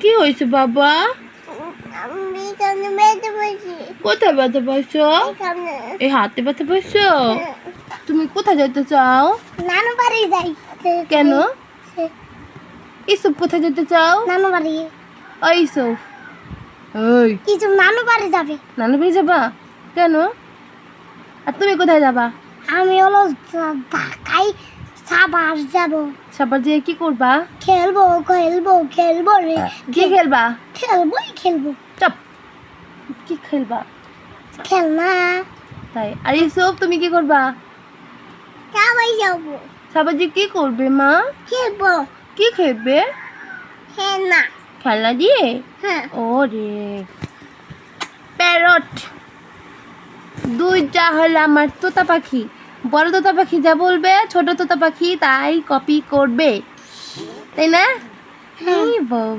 কি হয়েছে বাবা? কোথায় ব্যথা পাইছো এই হাতে ব্যথা পাইছো তুমি কোথায় যেতে চাও? নানু বাড়ি যাই। কেন? ইসব কোথায় যেতে চাও? নানু বাড়ি। ওই ইসব ওই। কিছু নানু বাড়ি যাবে। নানু বাড়ি যাবা? কেন? আর তুমি কোথায় যাবা? আমি হলো ঢাকায় সাবার যাব। সাবার যেয়ে কি করবা? খেলব খেলব খেলব রে। কি খেলবা? খেলবোই খেলব। চাপ। কি খেলবা? খেলনা। তাই। আর ইসব তুমি কি করবা? সবাই যাব। সাবার যে কি করবে মা? খেলব। কি খেলবে? খেলনা। খেলনা দিয়ে? হ্যাঁ। ওরে। প্যারট। দুইটা হলো আমার তোতা পাখি। বড় তোতা পাখি যা বলবে ছোট তোতা পাখি তাই কপি করবে। তাই না। এই বাবা।